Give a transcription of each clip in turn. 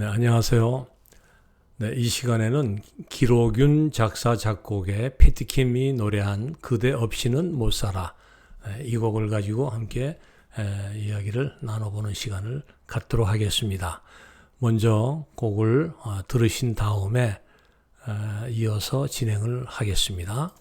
네, 안녕하세요. 네, 이 시간에는 기로균 작사 작곡의 패티킴이 노래한 그대 없이는 못 살아 네, 이 곡을 가지고 함께 에, 이야기를 나눠보는 시간을 갖도록 하겠습니다. 먼저 곡을 어, 들으신 다음에 에, 이어서 진행을 하겠습니다.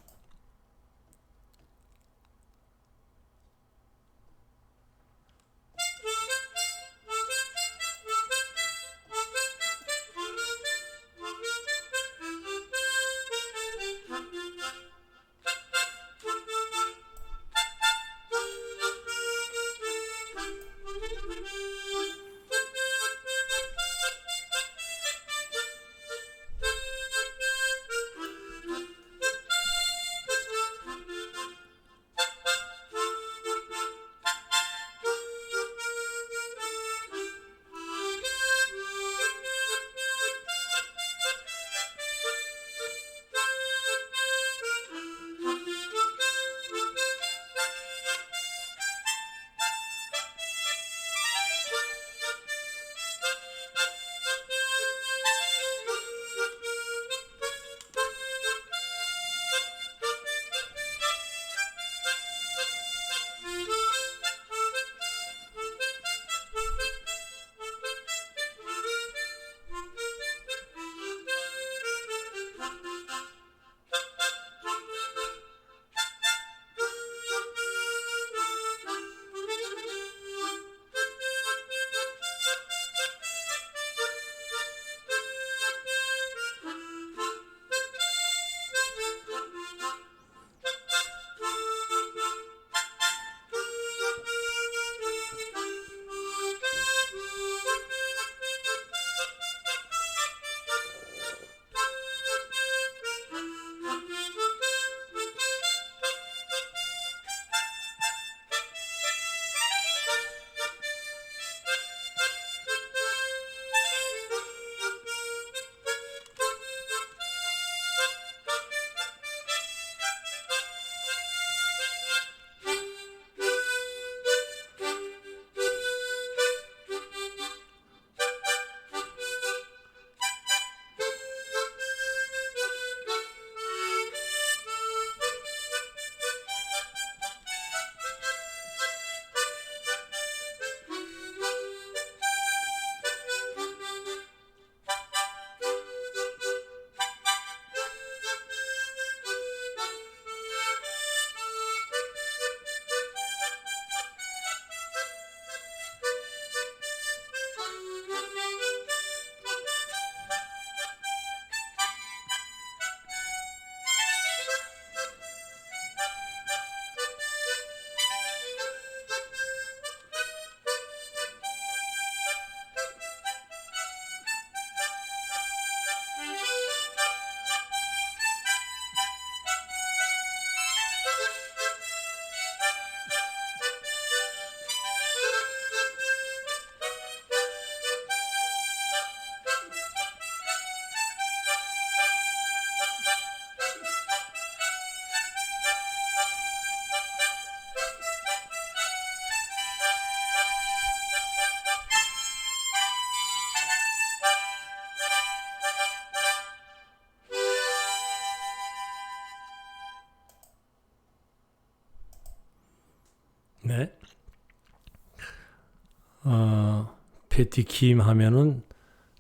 패티킴 하면은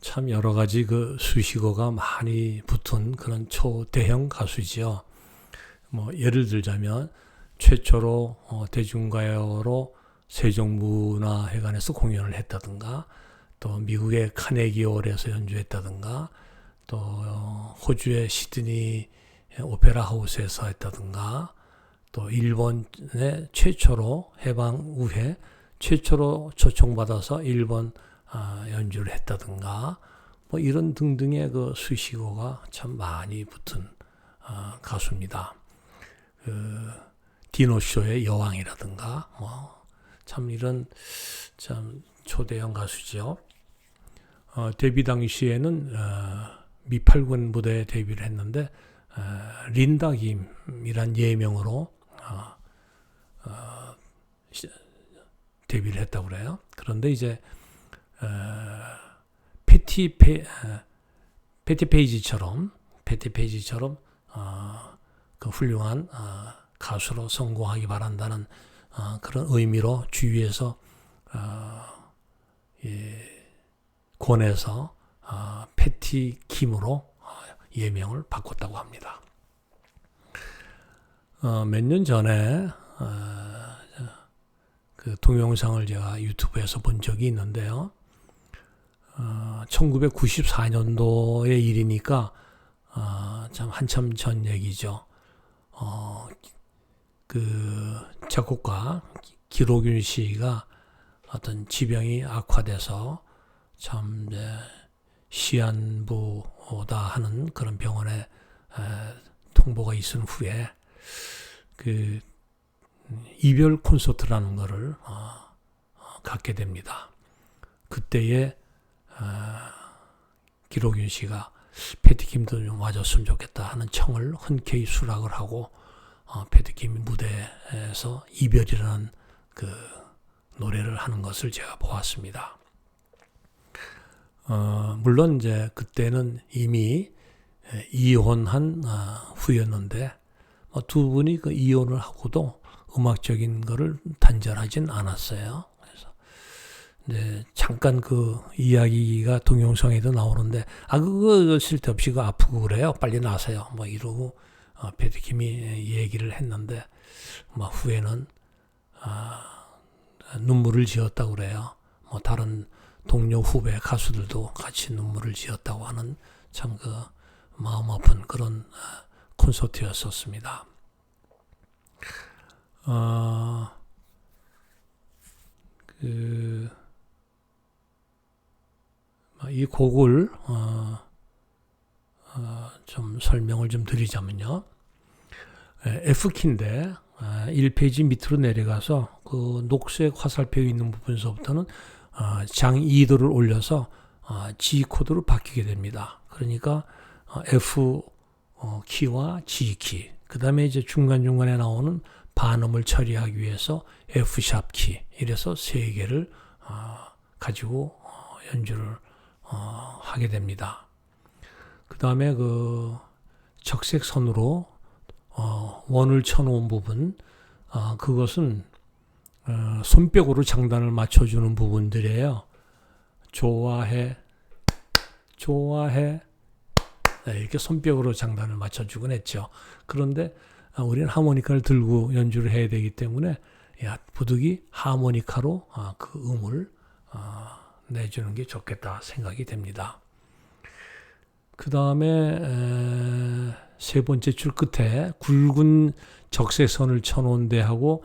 참 여러 가지 그 수식어가 많이 붙은 그런 초대형 가수지요. 뭐 예를 들자면 최초로 어, 대중가요로 세종문화회관에서 공연을 했다든가 또 미국의 카네기홀에서 연주했다든가 또 어, 호주의 시드니 오페라 하우스에서 했다든가 또 일본의 최초로 해방 후에 최초로 초청받아서 일본 아, 연주를 했다든가 뭐 이런 등등의 그 수식어가 참 많이 붙은 아, 가수입니다. 그 디노쇼의 여왕이라든가 뭐 참 이런 참 초대형 가수죠. 어, 데뷔 당시에는 어, 미팔군 부대에 데뷔를 했는데 어, 린다 김이란 예명으로 어, 어, 데뷔를 했다고 그래요. 그런데 이제 어, 패티 페 어, 패티 페이지처럼 패티 페이지처럼 어, 그 훌륭한 어, 가수로 성공하기 바란다는 어, 그런 의미로 주위에서 어, 예, 권해서 어, 패티 킴으로 어, 예명을 바꿨다고 합니다. 어, 몇 년 전에 어, 그 동영상을 제가 유튜브에서 본 적이 있는데요. 어, 1994년도의 일이니까 어, 참 한참 전 얘기죠. 어, 그 작곡가 기록윤 씨가 어떤 지병이 악화돼서 참 이제 시한부다 하는 그런 병원에 에, 통보가 있은 후에 그 이별 콘서트라는 거를 어, 어, 갖게 됩니다. 그때에 어, 기록윤 씨가 패티킴도 좀 와줬으면 좋겠다 하는 청을 흔쾌히 수락을 하고 어, 패티킴 무대에서 이별이라는 그 노래를 하는 것을 제가 보았습니다. 어, 물론 이제 그때는 이미 이혼한 어, 후였는데 뭐 두 분이 그 이혼을 하고도 음악적인 거를 단절하진 않았어요. 그래서 이제 잠깐 그 이야기가 동영상에도 나오는데 아 그거 쓸데없이 그 아프고 그래요. 빨리 나세요. 뭐 이러고 어, 베드킴이 얘기를 했는데 뭐 후에는 아, 눈물을 지었다고 그래요. 뭐 다른 동료 후배 가수들도 같이 눈물을 지었다고 하는 참 그 마음 아픈 그런 콘서트였었습니다. 어, 그, 이 곡을, 어, 어, 좀 설명을 좀 드리자면요. F키인데, 1페이지 밑으로 내려가서 그 녹색 화살표 있는 부분서부터는 어, 장 2도를 올려서 어, G 코드로 바뀌게 됩니다. 그러니까 어, F 어, 키와 G 키, 그 다음에 이제 중간 중간에 나오는 반음을 처리하기 위해서 F 샵 키, 이래서 세 개를 어, 가지고 어, 연주를 어, 하게 됩니다. 그 다음에 그 적색 선으로 어, 원을 쳐놓은 부분, 어, 그것은 어, 손뼉으로 장단을 맞춰주는 부분들이에요. 좋아해, 좋아해. 네, 이렇게 손뼉으로 장단을 맞춰주곤 했죠. 그런데 아, 우리는 하모니카를 들고 연주를 해야 되기 때문에 야, 부득이 하모니카로 아, 그 음을 아, 내주는 게 좋겠다 생각이 됩니다. 그 다음에 세 번째 줄 끝에 굵은 적색선을 쳐놓은 데하고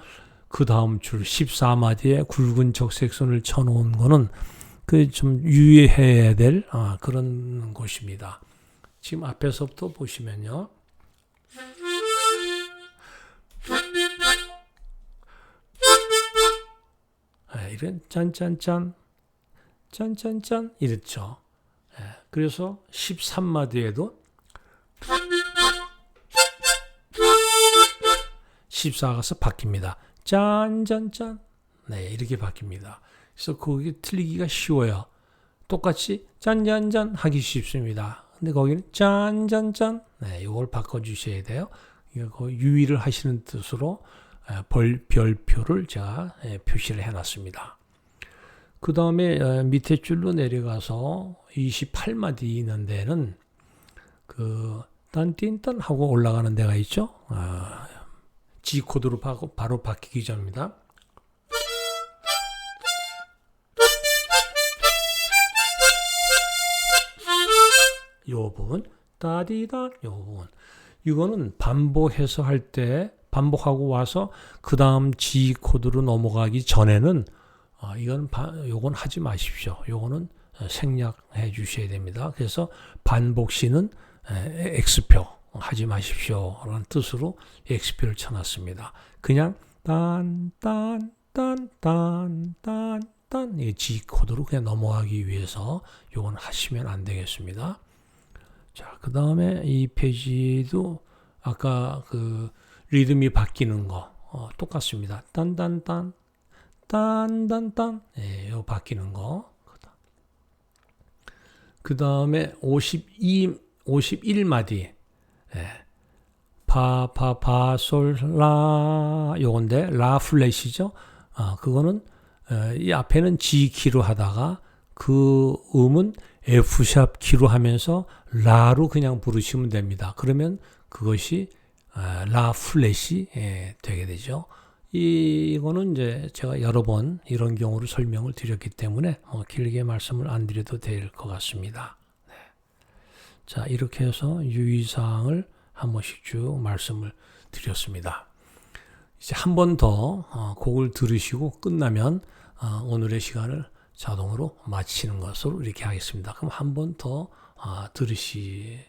그 다음 줄 14마디에 굵은 적색선을 쳐놓은 거는 그 좀 유의해야 될 아, 그런 곳입니다. 지금 앞에서부터 보시면요. 네, 이런 짠짠짠 짠짠짠 이랬죠. 네, 그래서 13마디에도 14가서 바뀝니다. 짠짠짠 네 이렇게 바뀝니다. 그래서 거기 틀리기가 쉬워요. 똑같이 짠짠짠 하기 쉽습니다. 근데 거기는 짠짠짠 네 이걸 바꿔주셔야 돼요. 이거 유의를 하시는 뜻으로 벌, 별표를 제가 표시를 해놨습니다. 그 다음에 밑에 줄로 내려가서 28마디 있는 데는 그 딴띵딴 하고 올라가는 데가 있죠. 아, G 코드로 바로 바뀌기 전입니다. 요 부분 따디다 요 부분 이거는 반복해서 할 때 반복하고 와서 그 다음 G 코드로 넘어가기 전에는 아, 이건 바, 요건 하지 마십시오. 요거는 생략해 주셔야 됩니다. 그래서 반복 시는 X표 하지 마십시오. 라는 뜻으로 X표를 쳐놨습니다. 그냥 딴, 딴, 딴, 딴, 딴, 딴, 이 G 코드로 그냥 넘어가기 위해서 요건 하시면 안 되겠습니다. 자, 그 다음에 이 페이지도 아까 그 리듬이 바뀌는 거 어, 똑같습니다. 딴딴딴, 딴딴딴, 예, 요 바뀌는 거. 그 다음에 52, 51마디. 예. 파, 파, 파, 솔, 라, 요건데, 라 플랫이죠. 아, 그거는, 에, 이 앞에는 G 키로 하다가 그 음은 F샵 키로 하면서 라로 그냥 부르시면 됩니다. 그러면 그것이 아, 라 플랫이 예, 되게 되죠. 이거는 이제 제가 여러 번 이런 경우를 설명을 드렸기 때문에 뭐 길게 말씀을 안 드려도 될 것 같습니다. 네. 자, 이렇게 해서 유의사항을 한 번씩 쭉 말씀을 드렸습니다. 이제 한 번더 어, 곡을 들으시고 끝나면 어, 오늘의 시간을 자동으로 마치는 것으로 이렇게 하겠습니다. 그럼 한 번더 어, 들으시겠습니다.